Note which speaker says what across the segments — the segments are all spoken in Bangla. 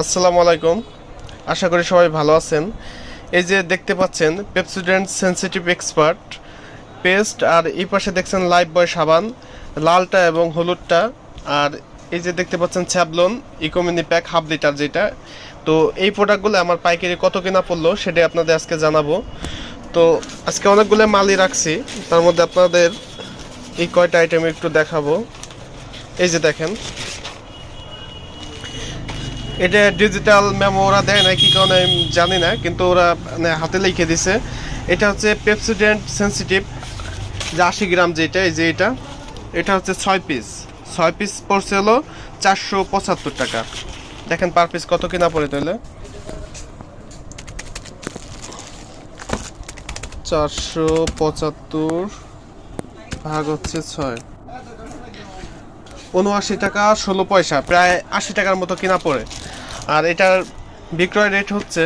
Speaker 1: আসসালামু আলাইকুম। আশা করি সবাই ভালো আছেন। এই যে দেখতে পাচ্ছেন পেপসিডেন্ট সেনসিটিভ এক্সপার্ট পেস্ট আর এই পাশে দেখছেন লাইফ বয় সাবান, লালটা এবং হলুদটা। আর এই যে দেখতে পাচ্ছেন Savlon economy pack half litre যেটা। তো এই প্রোডাক্টগুলো আমার পাইকারি কত কিনা পড়ল সেটাই আপনাদের আজকে জানাব। তো আজকে অনেকগুলো মালই রাখছি, তার মধ্যে আপনাদের এই কয়টা আইটেম একটু দেখাবো। এই যে দেখেন এটা ডিজিটাল মেমো ওরা দেয় না কি কারণে আমি জানি না, কিন্তু ওরা মানে হাতে লিখে দিছে। এটা হচ্ছে পেপসিডেন্ট সেন্সিটিভ যে আশি গ্রাম যেটা, এই যে এটা এটা হচ্ছে ছয় পিস ছয় পিস পড়ছে হলো চারশো পঁচাত্তর টাকা। দেখেন পার পিস কত কিনা পড়ে তাহলে। চারশো পঁচাত্তর ভাগ হচ্ছে ছয়। উনআশি টাকা, ষোলো পয়সা, প্রায় আশি টাকার মতো কিনা পড়ে। আর এটার বিক্রয় রেট হচ্ছে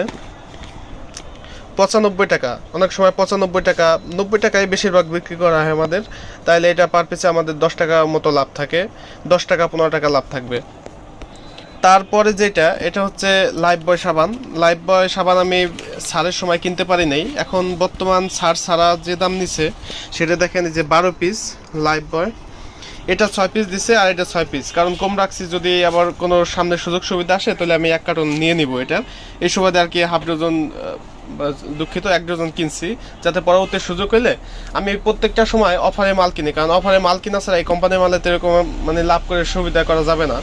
Speaker 1: পঁচানব্বই টাকা। অনেক সময় পঁচানব্বই টাকা, নব্বই টাকায় বেশিরভাগ বিক্রি করা হয় আমাদের। তাইলে এটা পার পিসে আমাদের দশ টাকা মতো লাভ থাকে। দশ টাকা, পনেরো টাকা লাভ থাকবে। তারপরে যেটা, এটা হচ্ছে লাইফ বয় সাবান। লাইফ বয় সাবান আমি ছাড়ের সময় কিনতে পারি নাই। এখন বর্তমান ছাড় ছাড়া যে দাম নিছে, সেটা দেখেন যে বারো পিস লাইফ বয় এটা ছয় পিস দিছে আর এটা ছয় পিস কারণ কম রাখছি যদি আবার কোনো সামনে সুযোগ সুবিধা আসে, তাহলে আমি এক কার্টন নিয়ে নিব এটা। এই সুবাদে আর কি হাফ ডজন দুঃখিত, এক ডজন কিনছি। যাতে পরবর্তী সুযোগ হইলে আমি প্রত্যেকটা সময় অফারে মাল কিনি। কারণ অফারে মাল কিনা ছাড়া এই কোম্পানির মালে তো এরকম মানে লাভ করে সুবিধা করা যাবে না।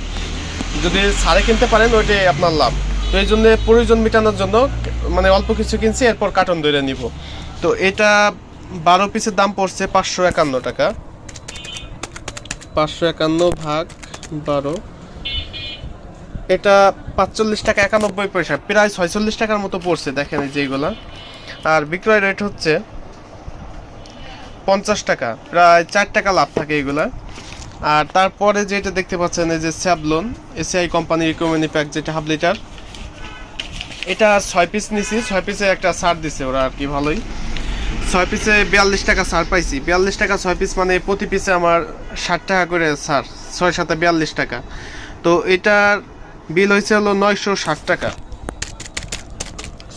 Speaker 1: যদি সারে কিনতে পারেন, ওইটাই আপনার লাভ। তো এই জন্য প্রয়োজন মেটানোর জন্য মানে অল্প কিছু কিনছি, এরপর কার্টন ধরে নিব। তো এটা বারো পিসের দাম পড়ছে পাঁচশো একান্ন টাকা। পাঁচশো একান্ন ভাগ বারো। এটা পাঁচচল্লিশ টাকা একানব্বই পয়সা, প্রায় ছয়চল্লিশ টাকার মতো পড়ছে, দেখেন এই যে আর বিক্রয় রেট হচ্ছে পঞ্চাশ টাকা, প্রায় চার টাকা লাভ থাকে এগুলা। আর তারপরে যেটা দেখতে পাচ্ছেন, এই যে স্যাবলন, এসিআই কোম্পানির রিকমেন্ড প্যাক যেটা হাফ লিটার। এটা ছয় পিস নিছি, ছয় পিসে একটা ছাড় দিছে ওরা আর কি, ভালোই। ছয় পিসে বিয়াল্লিশ টাকা ছাড় পাইছি। বিয়াল্লিশ টাকা ছয় পিস মানে প্রতি পিসে আমার ষাট টাকা করে ছাড়, ছয় সাথে বিয়াল্লিশ টাকা। তো এটার বিল হয়েছে হলো নয়শো ষাট টাকা।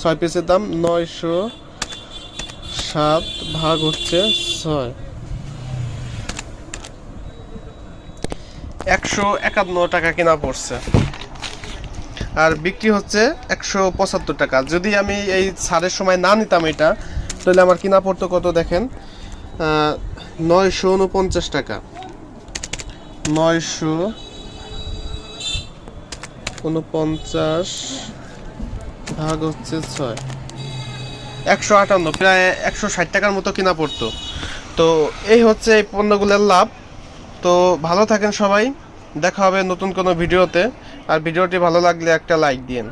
Speaker 1: ছয় পিসের দাম নয়শো সাত ভাগ হচ্ছে ছয়। একশো একান্ন টাকা কেনা পড়ছে। আর বিক্রি হচ্ছে একশো পঁচাত্তর টাকা। যদি আমি এই ছাড়ের সময় না নিতাম এটা তাহলে আমার কিনা পড়তো কত দেখেন? নয়শো উনপঞ্চাশ টাকা। নয়শো উনপঞ্চাশ ভাগ হচ্ছে ছয়। একশো আটান্ন, প্রায় একশো ষাট টাকার মতো কিনা পড়তো। তো এই হচ্ছে এই পণ্যগুলোর লাভ। তো ভালো থাকেন সবাই। দেখা হবে নতুন কোনো ভিডিওতে। আর ভিডিওটি ভালো লাগলে একটা লাইক দিন